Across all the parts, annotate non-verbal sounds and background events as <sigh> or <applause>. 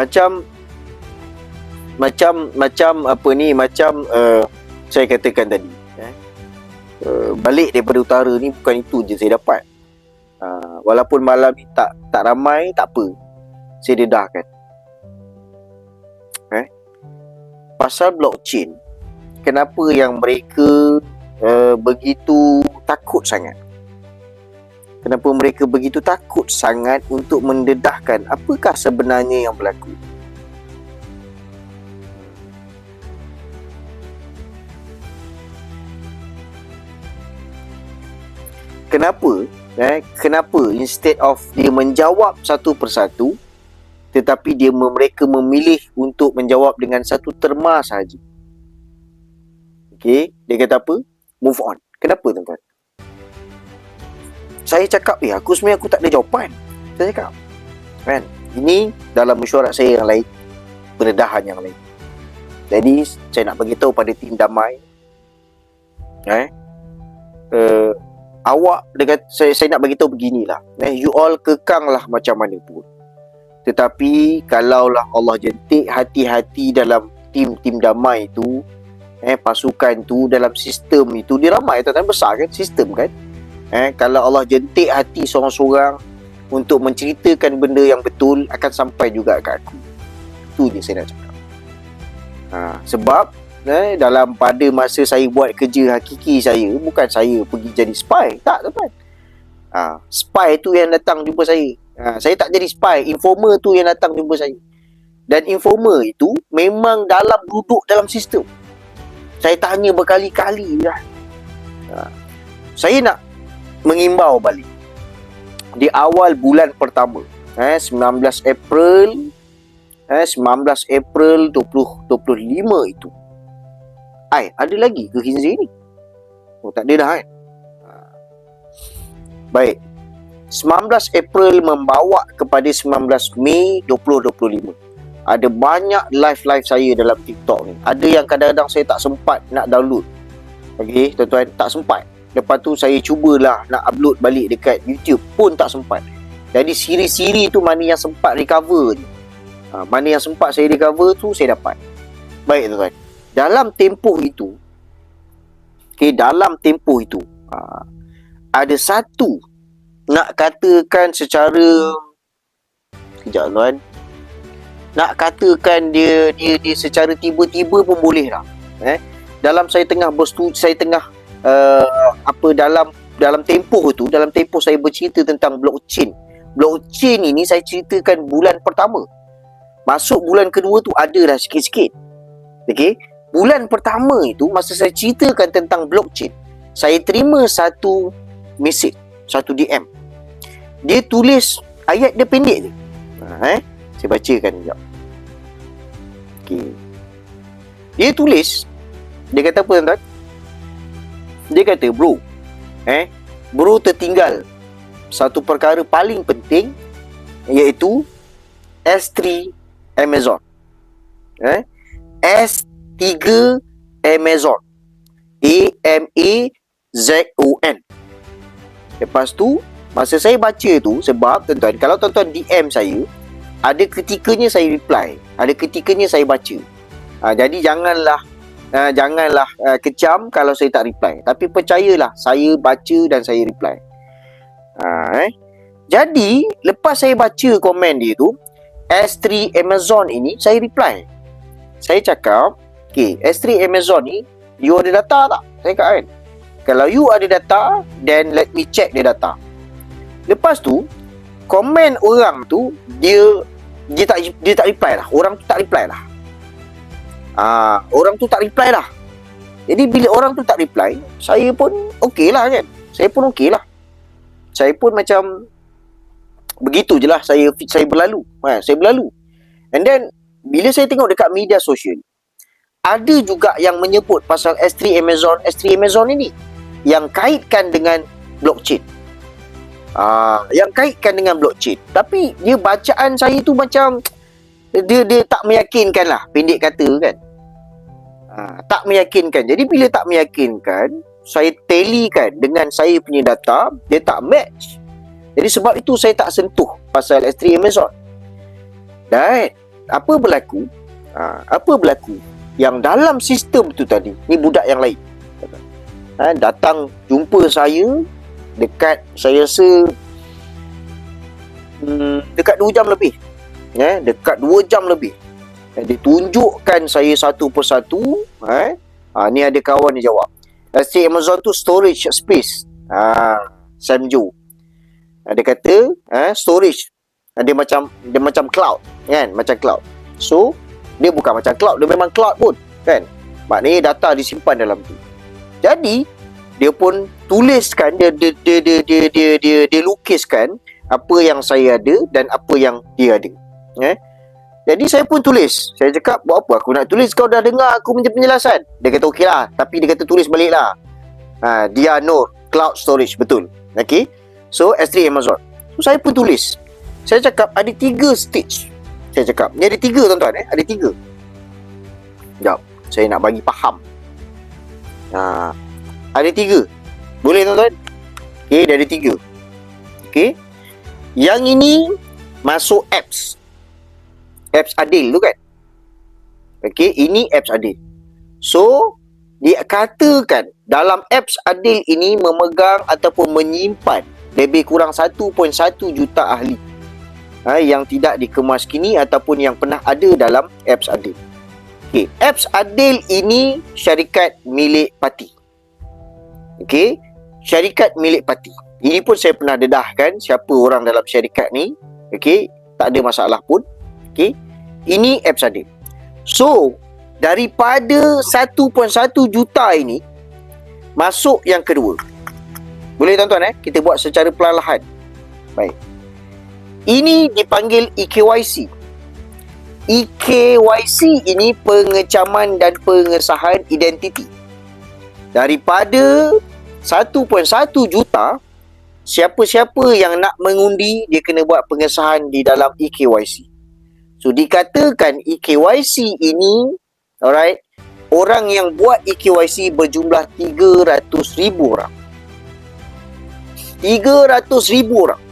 macam macam macam apa ni macam uh, saya katakan tadi eh? uh, balik daripada utara ni bukan itu je saya dapat. Uh, walaupun malam ni tak tak ramai tak apa. Saya dedahkan. Eh? Pasal blockchain kenapa yang mereka uh, begitu takut sangat kenapa mereka begitu takut sangat untuk mendedahkan? Apakah sebenarnya yang berlaku? Kenapa eh kenapa instead of dia menjawab satu persatu tetapi dia mereka memilih untuk menjawab dengan satu terma sahaja? Okey dia kata apa? Move on. Kenapa tuan-tuan saya cakap ya aku sebenarnya aku tak ada jawapan. Saya cakap kan ini dalam mesyuarat saya yang lain pendedahan yang lain. Jadi saya nak bagi tahu pada tim damai eh uh, awak dengan saya, saya nak bagi tahu beginilah eh you all kekanglah macam mana pun. Tetapi kalaulah Allah jentik hati-hati dalam tim-tim damai itu eh pasukan tu dalam sistem itu dia ramai tuan-tuan besar kan sistem kan eh kalau Allah jentik hati seorang-seorang untuk menceritakan benda yang betul akan sampai juga kat aku. Tu je saya nak cakap. Ha, sebab eh, dalam pada masa saya buat kerja hakiki saya bukan saya pergi jadi spy. Tak teman ha, spy tu yang datang jumpa saya. Ha, saya tak jadi spy. Informer tu yang datang jumpa saya. Dan informer itu memang dalam duduk dalam sistem. Saya tanya berkali-kali dah ha, saya nak mengimbau balik di awal bulan pertama eh, 19 April eh, 19 April 2025 itu Ai, ada lagi ke Hinzi ni? Oh, tak ada dah kan? Baik. 19 April membawa kepada 19 Mei 2025. Ada banyak live-live saya dalam TikTok ni. Ada yang kadang-kadang saya tak sempat nak download. Okey, tuan-tuan, tak sempat. Lepas tu saya cubalah nak upload balik dekat YouTube pun tak sempat. Jadi siri-siri tu mana yang sempat recover ni. Ha, mana yang sempat saya recover tu saya dapat. Baik tuan-tuan dalam tempoh itu okay, dalam tempoh itu uh, ada satu nak katakan secara kejap tuan nak katakan dia dia dia secara tiba-tiba pun boleh lah eh dalam saya tengah bersetuju saya tengah uh, apa dalam dalam tempoh itu dalam tempoh saya bercerita tentang blockchain. Blockchain ini saya ceritakan bulan pertama. Masuk bulan kedua tu ada dah sikit-sikit. Okey? Bulan pertama itu masa saya ceritakan tentang blockchain saya terima satu mesej satu DM dia tulis ayat dia pendek je. Ha, eh? Saya bacakan sekejap. Okey. Dia tulis dia kata apa tuan dia kata bro eh bro tertinggal satu perkara paling penting iaitu S3 Amazon eh S 3 Amazon. A-M-A-Z-O-N. Lepas tu, masa saya baca tu, sebab tuan-tuan, kalau tuan-tuan DM saya, ada ketikanya saya reply. Ada ketikanya saya baca. Ha, jadi janganlah uh, janganlah uh, kecam kalau saya tak reply. Tapi percayalah, saya baca dan saya reply. Ha, eh? Jadi, lepas saya baca komen dia tu, S3 Amazon ini, saya reply. Saya cakap, Okay, S3 Amazon ni, you ada data tak? Saya kata kan. Kalau you ada data, then let me check the data. Lepas tu, komen orang tu, dia dia tak dia tak reply lah. Orang tu tak reply lah. Ah, orang tu tak reply lah. Jadi bila orang tu tak reply, saya pun okey lah kan. Saya pun okey lah. Saya pun macam begitu je lah saya saya berlalu. Ha, saya berlalu. And then bila saya tengok dekat media sosial, ada juga yang menyebut pasal S3 Amazon, S3 Amazon ini yang kaitkan dengan blockchain. Ah, yang kaitkan dengan blockchain. Tapi dia bacaan saya tu macam dia dia tak meyakinkan lah pendek kata kan. Ah, tak meyakinkan. Jadi bila tak meyakinkan, saya talikan dengan saya punya data, dia tak match. Jadi sebab itu saya tak sentuh pasal S3 Amazon. Dan apa berlaku? Ha, apa berlaku? Yang dalam sistem tu tadi, ni budak yang lain. Ha, datang jumpa saya dekat saya rasa hmm, dekat 2 jam lebih. Ya, dekat 2 jam lebih. Dia tunjukkan saya satu persatu, ha, ha, ni ada kawan ni jawab. Estate Amazon tu storage space. Ha, Sam Joe. Ha, dia kata, ha, storage. Dia macam dia macam cloud, kan? Macam cloud. So, dia bukan macam cloud, dia memang cloud pun, kan? Maknanya data disimpan dalam tu. Jadi, dia pun tuliskan dia dia dia dia dia dia, dia, dia lukiskan apa yang saya ada dan apa yang dia ada. Eh? Jadi saya pun tulis. Saya cakap, buat apa aku nak tulis? Kau dah dengar aku punya penjelasan. Dia kata, okey lah. Tapi dia kata, tulis balik lah. Ha, dia no cloud storage. Betul. Okay. So, S3 Amazon. So, saya pun tulis. Saya cakap, ada tiga stage. Saya cakap, ni ada tiga tuan-tuan. Eh? Ada tiga. Sekejap. Saya nak bagi faham. Ha, ada tiga. Boleh tuan-tuan? Okay, dah ada tiga. Okay. Yang ini masuk apps. Apps Adil tu kan? Okay, ini apps Adil. So, dia katakan dalam apps Adil ini memegang ataupun menyimpan lebih kurang 1.1 juta ahli ha, yang tidak dikemas kini ataupun yang pernah ada dalam apps Adil. Okay, apps Adil ini syarikat milik parti. Okey, syarikat milik parti. Ini pun saya pernah dedahkan siapa orang dalam syarikat ni. Okey, tak ada masalah pun. Okey. Ini apps ada. So, daripada 1.1 juta ini masuk yang kedua. Boleh tuan-tuan eh? Kita buat secara perlahan. Baik. Ini dipanggil EKYC. EKYC ini pengecaman dan pengesahan identiti. Daripada 1.1 juta siapa-siapa yang nak mengundi dia kena buat pengesahan di dalam EKYC. So dikatakan EKYC ini alright orang yang buat EKYC berjumlah 300,000 orang. 300,000 orang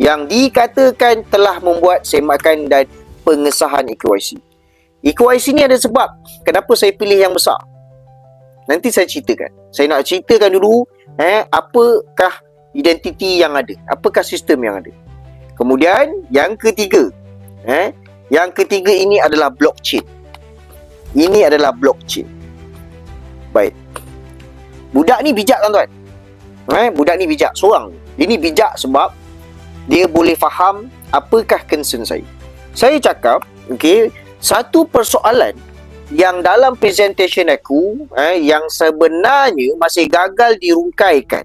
yang dikatakan telah membuat semakan dan pengesahan EKYC. EKYC ni ada sebab kenapa saya pilih yang besar. Nanti saya ceritakan. Saya nak ceritakan dulu eh apakah identiti yang ada apakah sistem yang ada kemudian yang ketiga eh yang ketiga ini adalah blockchain. Ini adalah blockchain. Baik. Budak ni bijak tuan-tuan. Eh budak ni bijak seorang. Ini bijak sebab dia boleh faham apakah concern saya. Saya cakap okey satu persoalan yang dalam presentation aku eh, yang sebenarnya masih gagal dirungkaikan.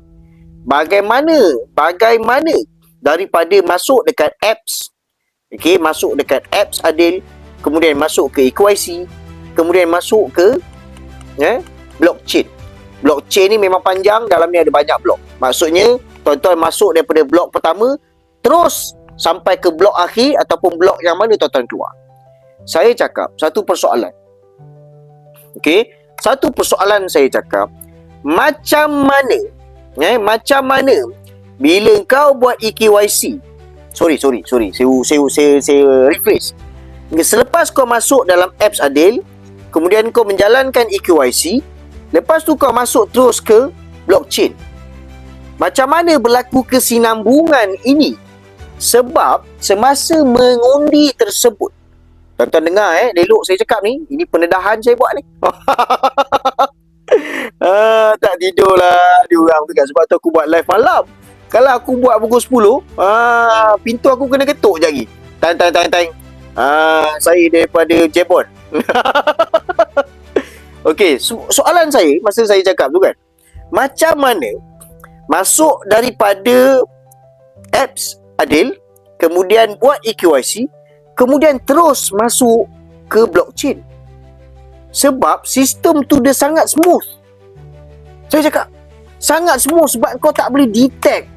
Bagaimana bagaimana daripada masuk dekat apps okey masuk dekat apps adil. Kemudian masuk ke EQIC kemudian masuk ke eh, blockchain. Blockchain ni memang panjang dalam ni ada banyak blok. Maksudnya tuan-tuan masuk daripada blok pertama terus sampai ke blok akhir ataupun blok yang mana tuan-tuan keluar. Saya cakap satu persoalan. Okey, satu persoalan saya cakap, macam mana eh macam mana bila kau buat EKYC sorry sorry sorry saya saya saya, saya rephrase selepas kau masuk dalam apps Adil kemudian kau menjalankan EKYC lepas tu kau masuk terus ke blockchain macam mana berlaku kesinambungan ini sebab semasa mengundi tersebut Tuan-tuan dengar eh, elok saya cakap ni. Ini pendedahan saya buat ni. <laughs> ah, tak tidur lah diorang tu kan. Sebab tu aku buat live malam. Kalau aku buat pukul 10, ah, pintu aku kena ketuk je lagi. Tang, tang, tang, tang. Ah, saya daripada Jebon. <laughs> Okey, so- soalan saya masa saya cakap tu kan. Macam mana masuk daripada apps Adil, kemudian buat EQIC, kemudian terus masuk ke blockchain. Sebab sistem tu dia sangat smooth. Saya cakap, sangat smooth sebab kau tak boleh detect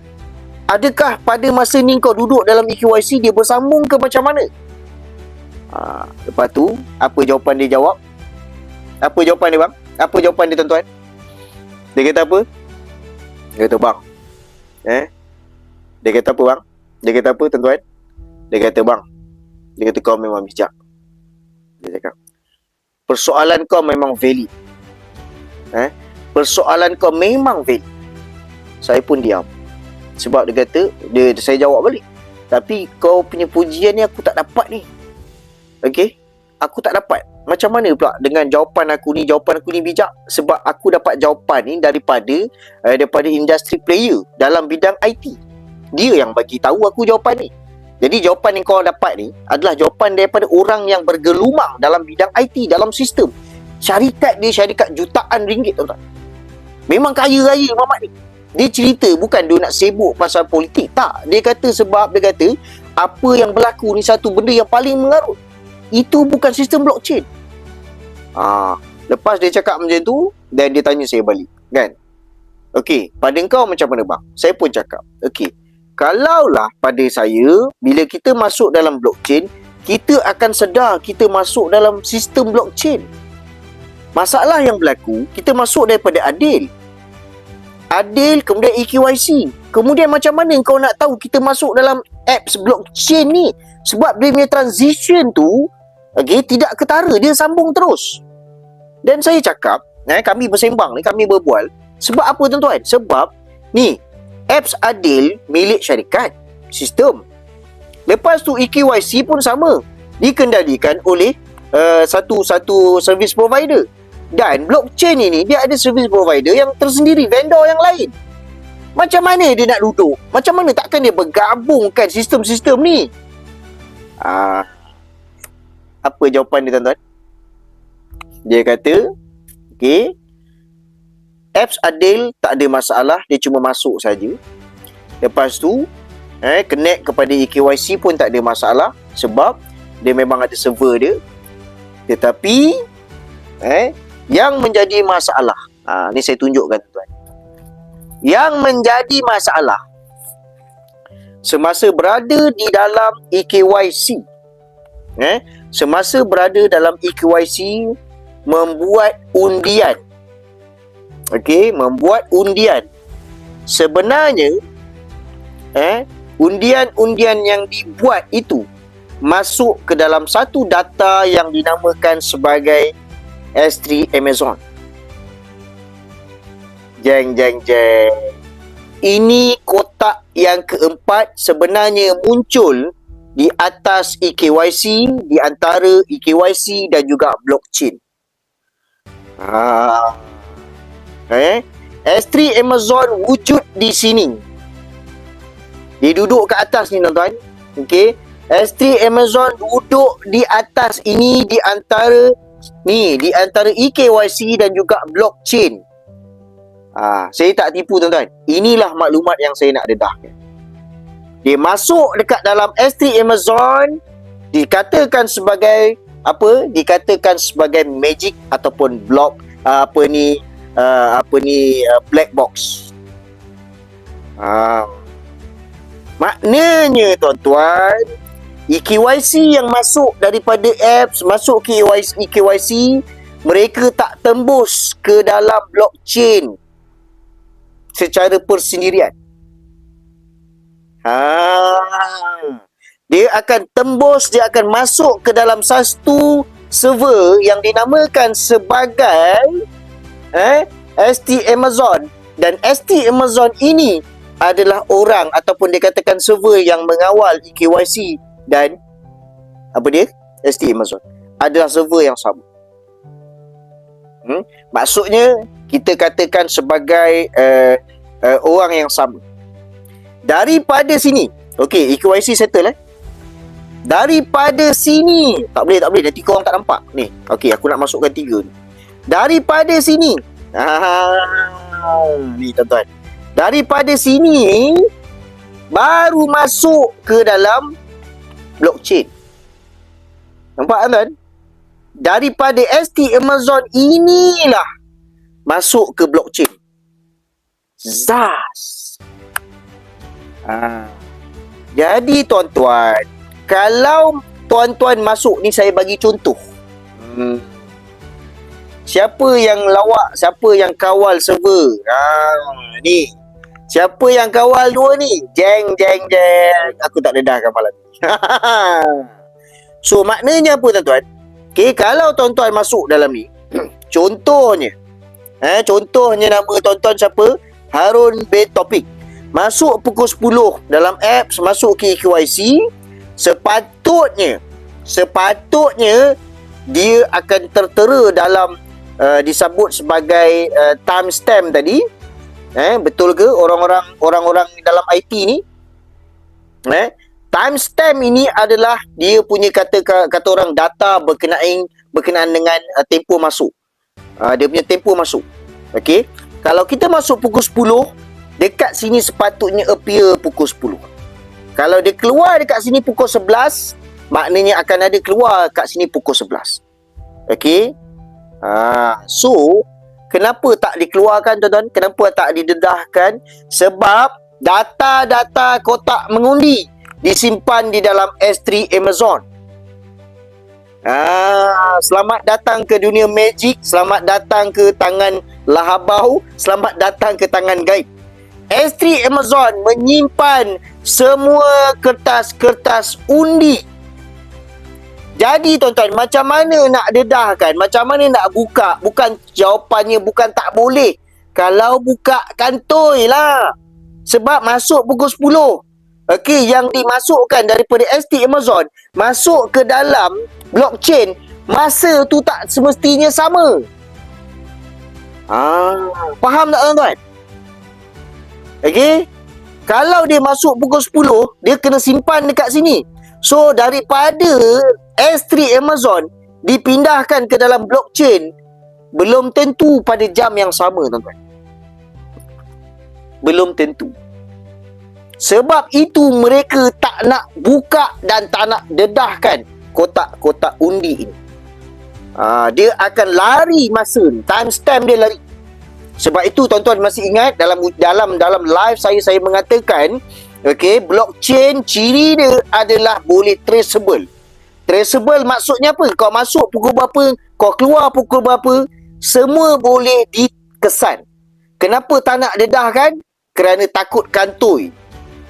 adakah pada masa ni kau duduk dalam EQYC dia bersambung ke macam mana? Ha, lepas tu, apa jawapan dia jawab? Apa jawapan dia bang? Apa jawapan dia tuan-tuan? Dia kata apa? Dia kata bang. Eh? Dia kata apa bang? Dia kata apa tuan-tuan? Dia kata bang, dia kata kau memang bijak. Dia cakap. Persoalan kau memang valid. Eh? Persoalan kau memang valid. Saya pun diam. Sebab dia kata, dia, saya jawab balik. Tapi kau punya pujian ni aku tak dapat ni. Okay? Aku tak dapat. Macam mana pula dengan jawapan aku ni, jawapan aku ni bijak? Sebab aku dapat jawapan ni daripada uh, daripada industri player dalam bidang IT. Dia yang bagi tahu aku jawapan ni. Jadi jawapan yang kau dapat ni adalah jawapan daripada orang yang bergelumang dalam bidang IT, dalam sistem. Syarikat dia syarikat jutaan ringgit tuan-tuan. Memang kaya raya Mamat ni. Dia cerita bukan dia nak sibuk pasal politik. Tak. Dia kata sebab dia kata apa yang berlaku ni satu benda yang paling mengarut. Itu bukan sistem blockchain. Ah, lepas dia cakap macam tu, dan dia tanya saya balik. Kan? Okey, pada kau macam mana bang? Saya pun cakap. Okey, kalaulah pada saya bila kita masuk dalam blockchain kita akan sedar kita masuk dalam sistem blockchain masalah yang berlaku kita masuk daripada adil adil kemudian EKYC kemudian macam mana kau nak tahu kita masuk dalam apps blockchain ni? Sebab dia punya transition tu okay, tidak ketara dia sambung terus. Dan saya cakap eh, kami bersembang ni kami berbual. Sebab apa tuan-tuan? Sebab ni apps adil milik syarikat sistem. Lepas tu EKYC pun sama. Dikendalikan oleh uh, satu-satu service provider dan blockchain ini dia ada service provider yang tersendiri vendor yang lain. Macam mana dia nak duduk? Macam mana takkan dia bergabungkan sistem-sistem ni? Ah apa jawapan dia tuan-tuan? Dia kata okey apps Adil tak ada masalah dia cuma masuk saja. Lepas tu eh connect kepada EKYC pun tak ada masalah sebab dia memang ada server dia. Tetapi eh yang menjadi masalah. Ha, ni saya tunjukkan tuan yang menjadi masalah semasa berada di dalam EKYC eh semasa berada dalam EKYC membuat undian. Okey membuat undian. Sebenarnya eh undian-undian yang dibuat itu masuk ke dalam satu data yang dinamakan sebagai S3 Amazon jeng jeng jeng ini kotak yang keempat sebenarnya muncul di atas EKYC di antara EKYC dan juga blockchain ah Eh? S3 Amazon wujud di sini. Dia duduk ke atas ni tuan-tuan. Okey. S3 Amazon duduk di atas ini di antara ni di antara EKYC dan juga blockchain. Ah, saya tak tipu tuan-tuan. Inilah maklumat yang saya nak dedahkan. Dia masuk dekat dalam S3 Amazon dikatakan sebagai apa? Dikatakan sebagai magic ataupun block apa ni uh, apa ni uh, black box. Uh, maknanya tuan-tuan EKYC yang masuk daripada apps masuk ke EKYC, EKYC mereka tak tembus ke dalam blockchain secara persendirian. Ha. Dia akan tembus, dia akan masuk ke dalam satu server yang dinamakan sebagai eh ST Amazon dan ST Amazon ini adalah orang ataupun dikatakan server yang mengawal EKYC dan apa dia? ST Amazon adalah server yang sama. Hmm? maksudnya kita katakan sebagai uh, uh, orang yang sama. Daripada sini okey EKYC settle eh? Daripada sini tak boleh tak boleh. Nanti kau orang tak nampak. Ni okey aku nak masukkan tiga ni. Daripada sini ah, <laughs> ni tuan-tuan. Daripada sini baru masuk ke dalam blockchain nampak tuan daripada ST Amazon inilah masuk ke blockchain ZAS ah. jadi tuan-tuan kalau tuan-tuan masuk ni saya bagi contoh hmm siapa yang lawak, siapa yang kawal server. Ha, ni. Siapa yang kawal dua ni? Jeng, jeng, jeng. Aku tak dedahkan malam ni. <laughs> so, maknanya apa tuan-tuan? Okay, kalau tuan-tuan masuk dalam ni, <clears throat> contohnya, eh, contohnya nama tuan-tuan siapa? Harun bin Topik. Masuk pukul 10 dalam apps, masuk KYC, sepatutnya, sepatutnya dia akan tertera dalam uh, disebut sebagai uh, timestamp tadi. Eh, betul ke orang-orang orang-orang dalam IT ni? Eh, timestamp ini adalah dia punya kata kata orang data berkenaan berkenaan dengan uh, tempoh masuk. Uh, dia punya tempoh masuk. Okey. Kalau kita masuk pukul 10, dekat sini sepatutnya appear pukul 10. Kalau dia keluar dekat sini pukul 11, maknanya akan ada keluar kat sini pukul 11. Okey. Uh, so, kenapa tak dikeluarkan tuan-tuan? Kenapa tak didedahkan? Sebab data-data kotak mengundi disimpan di dalam S3 Amazon. Ah, selamat datang ke dunia magic, selamat datang ke tangan lahabau, selamat datang ke tangan gaib. S3 Amazon menyimpan semua kertas-kertas undi. Jadi tuan-tuan, macam mana nak dedahkan? Macam mana nak buka? Bukan jawapannya bukan tak boleh. Kalau buka kantoi lah. Sebab masuk pukul 10. Okey, yang dimasukkan daripada ST Amazon masuk ke dalam blockchain, masa tu tak semestinya sama. Ah, faham tak tuan-tuan? Okey. Kalau dia masuk pukul 10, dia kena simpan dekat sini. So daripada S3 Amazon dipindahkan ke dalam blockchain belum tentu pada jam yang sama tuan-tuan. Belum tentu. Sebab itu mereka tak nak buka dan tak nak dedahkan kotak-kotak undi ini. Ha, dia akan lari masa ni. Time stamp dia lari. Sebab itu tuan-tuan masih ingat dalam dalam dalam live saya saya mengatakan okey blockchain ciri dia adalah boleh traceable. Traceable maksudnya apa? Kau masuk pukul berapa, kau keluar pukul berapa, semua boleh dikesan. Kenapa tak nak dedahkan? Kerana takut kantoi.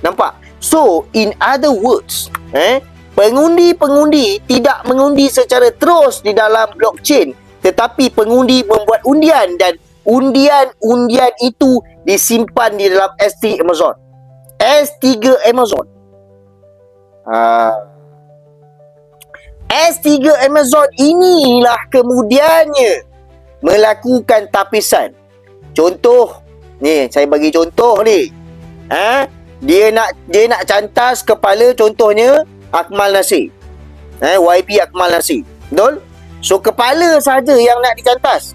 Nampak? So, in other words, eh, pengundi-pengundi tidak mengundi secara terus di dalam blockchain tetapi pengundi membuat undian dan undian-undian itu disimpan di dalam S3 Amazon. S3 Amazon. Ha. S3 Amazon inilah kemudiannya melakukan tapisan. Contoh, ni saya bagi contoh ni. Ha? dia nak dia nak cantas kepala contohnya Akmal Nasir. Eh YB Akmal Nasir. Betul? So kepala saja yang nak dicantas.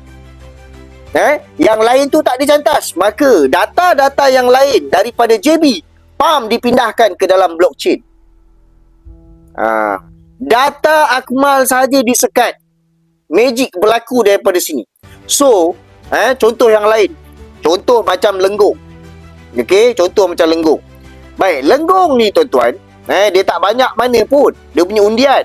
Eh, yang lain tu tak dicantas. Maka data-data yang lain daripada JB PAM dipindahkan ke dalam blockchain. Ha. Data Akmal saja disekat. Magic berlaku daripada sini. So, eh, contoh yang lain. Contoh macam lenggong. Okey, contoh macam lenggong. Baik, lenggong ni tuan-tuan, eh dia tak banyak mana pun. Dia punya undian.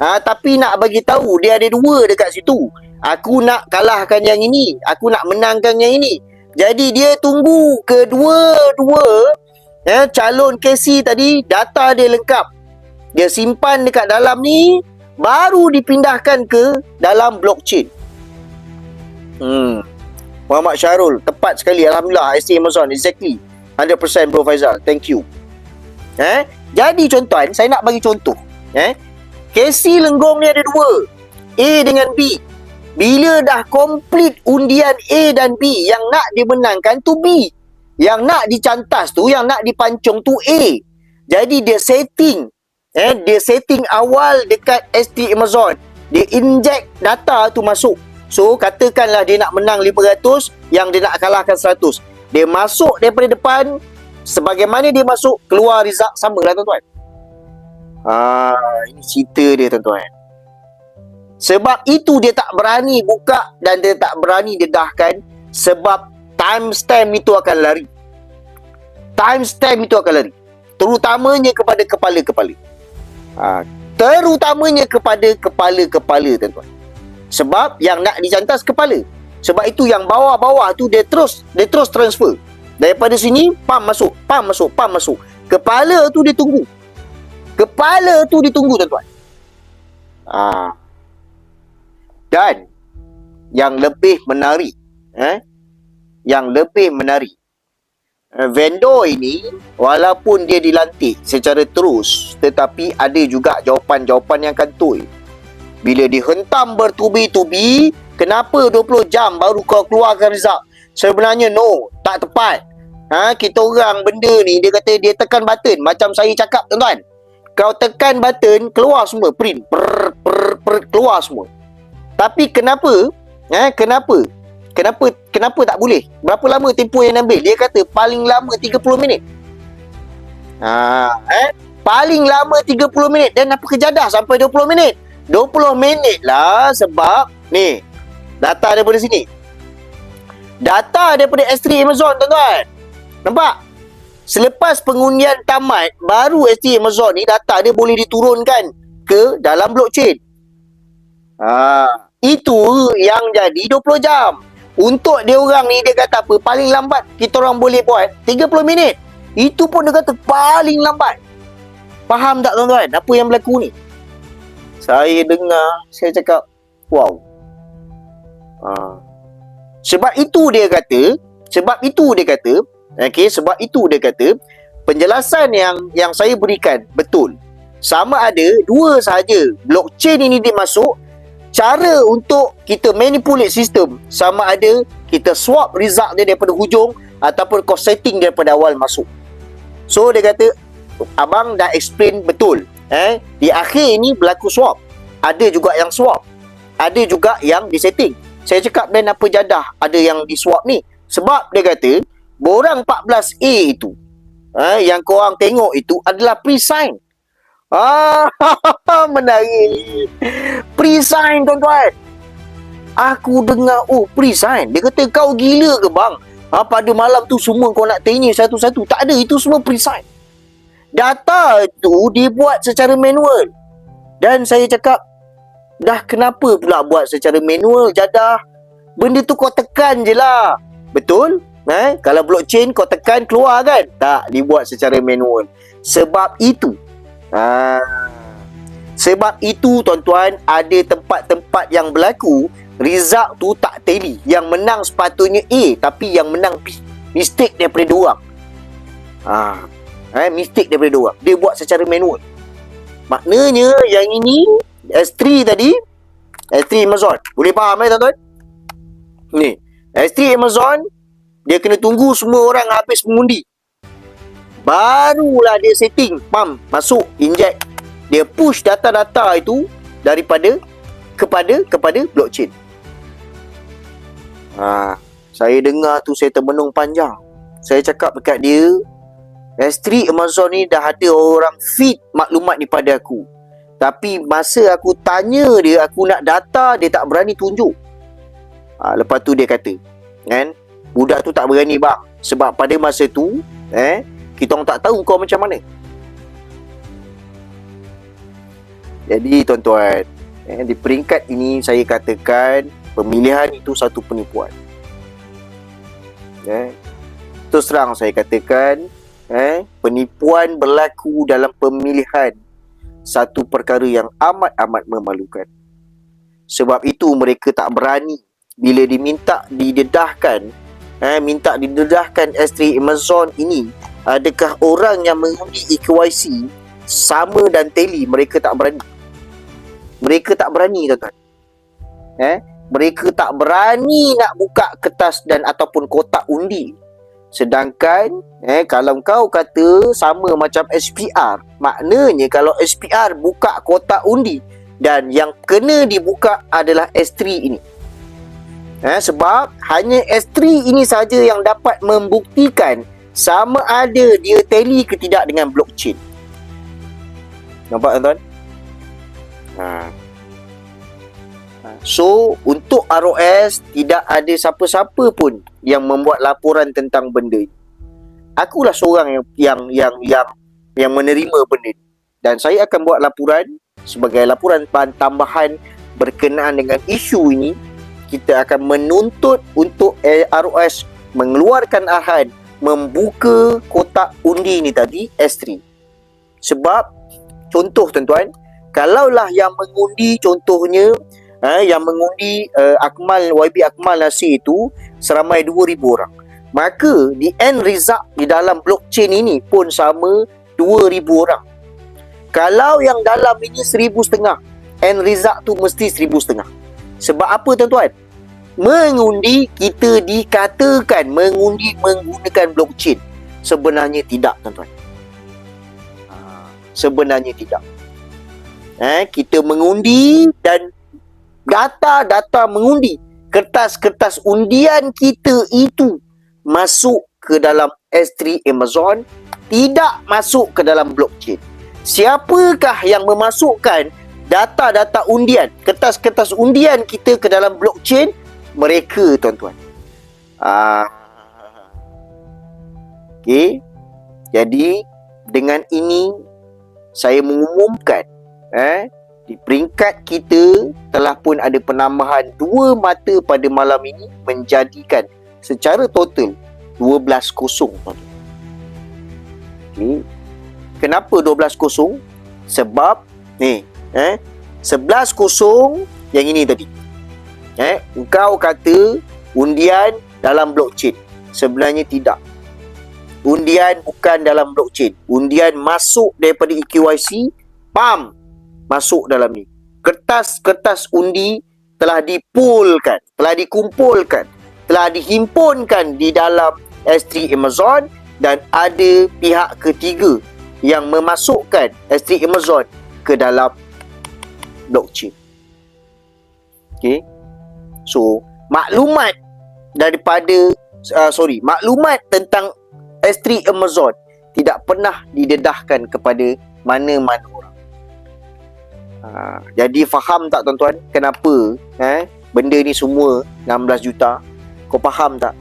Ha, tapi nak bagi tahu dia ada dua dekat situ. Aku nak kalahkan yang ini, aku nak menangkan yang ini. Jadi dia tunggu kedua-dua eh, calon KC tadi data dia lengkap. Dia simpan dekat dalam ni baru dipindahkan ke dalam blockchain. Hmm. Muhammad Syarul, tepat sekali alhamdulillah ST Amazon exactly. 100% Bro Faizal. Thank you. Eh? Jadi contohan, saya nak bagi contoh. Eh? KC lenggong ni ada dua. A dengan B. Bila dah complete undian A dan B, yang nak dimenangkan tu B. Yang nak dicantas tu, yang nak dipancung tu A. Jadi dia setting. Eh, dia setting awal dekat ST Amazon. Dia inject data tu masuk. So, katakanlah dia nak menang 500, yang dia nak kalahkan 100. Dia masuk daripada depan Sebagaimana dia masuk Keluar result sama lah tuan-tuan Ah, Ini cerita dia tuan-tuan Sebab itu dia tak berani buka Dan dia tak berani dedahkan Sebab timestamp itu akan lari Timestamp itu akan lari Terutamanya kepada kepala-kepala ha, Terutamanya kepada kepala-kepala tuan-tuan Sebab yang nak dicantas kepala sebab itu yang bawah-bawah tu dia terus dia terus transfer. Daripada sini pam masuk, pam masuk, pam masuk. Kepala tu dia tunggu. Kepala tu ditunggu tuan-tuan. Ah. Dan yang lebih menarik, eh, yang lebih menarik, eh, vendor ini walaupun dia dilantik secara terus tetapi ada juga jawapan-jawapan yang kantoi. Bila dihentam bertubi-tubi, kenapa 20 jam baru kau keluarkan result? Sebenarnya no, tak tepat. Ha, kita orang benda ni dia kata dia tekan button macam saya cakap tuan-tuan. Kau tekan button keluar semua print per per per keluar semua. Tapi kenapa? Eh, kenapa? Kenapa kenapa tak boleh? Berapa lama tempoh yang ambil? Dia kata paling lama 30 minit. Ha, eh? Paling lama 30 minit dan apa kejadah sampai 20 minit? 20 minit lah sebab ni data daripada sini. Data daripada S3 Amazon tuan-tuan. Nampak? Selepas pengundian tamat, baru ST Amazon ni data dia boleh diturunkan ke dalam blockchain. Ha, itu yang jadi 20 jam. Untuk dia orang ni dia kata apa? Paling lambat kita orang boleh buat 30 minit. Itu pun dia kata paling lambat. Faham tak tuan-tuan apa yang berlaku ni? Saya dengar, saya cakap, wow. Ha. Sebab itu dia kata, sebab itu dia kata, Okey, sebab itu dia kata penjelasan yang yang saya berikan betul. Sama ada dua sahaja blockchain ini dimasuk cara untuk kita manipulate sistem sama ada kita swap result dia daripada hujung ataupun cost setting daripada awal masuk. So dia kata abang dah explain betul. Eh, di akhir ini berlaku swap. Ada juga yang swap. Ada juga yang disetting. Saya cakap dan apa jadah ada yang di swap ni. Sebab dia kata borang 14A itu ha, yang korang tengok itu adalah pre-sign. Ah, <laughs> menarik. Pre-sign tuan-tuan. Aku dengar, oh pre-sign. Dia kata kau gila ke bang? Ha, pada malam tu semua kau nak tanya satu-satu. Tak ada, itu semua pre-sign. Data itu dibuat secara manual. Dan saya cakap, dah kenapa pula buat secara manual, jadah? Benda tu kau tekan je lah. Betul? Eh, kalau blockchain kau tekan keluar kan? Tak, dibuat secara manual. Sebab itu. Ha, sebab itu tuan-tuan, ada tempat-tempat yang berlaku result tu tak tally. Yang menang sepatutnya A tapi yang menang B. Mistake daripada dua. Ha, eh, mistake daripada dua. Dia buat secara manual. Maknanya yang ini S3 tadi S3 Amazon. Boleh faham eh tuan-tuan? Ni. S3 Amazon dia kena tunggu semua orang habis mengundi. Barulah dia setting, pam, masuk, inject. Dia push data-data itu daripada kepada kepada blockchain. Ha, saya dengar tu saya termenung panjang. Saya cakap dekat dia, S3 Amazon ni dah ada orang feed maklumat ni pada aku. Tapi masa aku tanya dia, aku nak data, dia tak berani tunjuk. Ha, lepas tu dia kata, kan? budak tu tak berani bang sebab pada masa tu eh kita orang tak tahu kau macam mana. Jadi tuan-tuan eh, di peringkat ini saya katakan pemilihan itu satu penipuan. Eh terus terang saya katakan eh penipuan berlaku dalam pemilihan satu perkara yang amat-amat memalukan. Sebab itu mereka tak berani bila diminta didedahkan eh, minta didedahkan S3 Amazon ini adakah orang yang mengundi EKYC sama dan tally mereka tak berani? Mereka tak berani tuan-tuan. Eh? Mereka tak berani nak buka kertas dan ataupun kotak undi. Sedangkan eh kalau kau kata sama macam SPR maknanya kalau SPR buka kotak undi dan yang kena dibuka adalah S3 ini. Eh, sebab hanya S3 ini saja yang dapat membuktikan sama ada dia tally ke tidak dengan blockchain. Nampak tuan-tuan? Ha. ha. So, untuk ROS tidak ada siapa-siapa pun yang membuat laporan tentang benda ini. Akulah seorang yang yang yang yang, yang menerima benda ini. Dan saya akan buat laporan sebagai laporan tambahan berkenaan dengan isu ini kita akan menuntut untuk ROS mengeluarkan arahan membuka kotak undi ni tadi S3 sebab contoh tuan-tuan kalaulah yang mengundi contohnya eh, yang mengundi uh, Akmal YB Akmal Nasir itu seramai 2000 orang. Maka di end result di dalam blockchain ini pun sama 2000 orang. Kalau yang dalam ini 1000 setengah, end result tu mesti 1000 setengah. Sebab apa tuan-tuan? Mengundi kita dikatakan mengundi menggunakan blockchain. Sebenarnya tidak tuan-tuan. Ah, sebenarnya tidak. Eh, kita mengundi dan data-data mengundi kertas-kertas undian kita itu masuk ke dalam S3 Amazon tidak masuk ke dalam blockchain. Siapakah yang memasukkan data-data undian, kertas-kertas undian kita ke dalam blockchain? Mereka, tuan-tuan. Ah. Okey. Jadi dengan ini saya mengumumkan eh di peringkat kita telah pun ada penambahan dua mata pada malam ini menjadikan secara total 12 kosong okay. kenapa 12 kosong sebab ni eh 11 kosong yang ini tadi eh engkau kata undian dalam blockchain sebenarnya tidak undian bukan dalam blockchain undian masuk daripada EKYC pam masuk dalam ni kertas-kertas undi telah dipulkan telah dikumpulkan telah dihimpunkan di dalam S3 Amazon dan ada pihak ketiga yang memasukkan S3 Amazon ke dalam blockchain. Okay. So, maklumat daripada uh, sorry, maklumat tentang S3 Amazon tidak pernah didedahkan kepada mana-mana orang. Uh, jadi faham tak tuan-tuan kenapa eh benda ni semua 16 juta kau faham tak?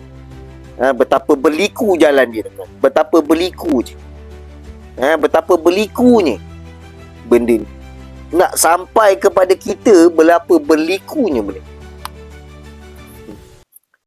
Ha, betapa berliku jalan dia tuan. Betapa berliku je. Ha, betapa berlikunya benda ni. Nak sampai kepada kita berapa berlikunya benda.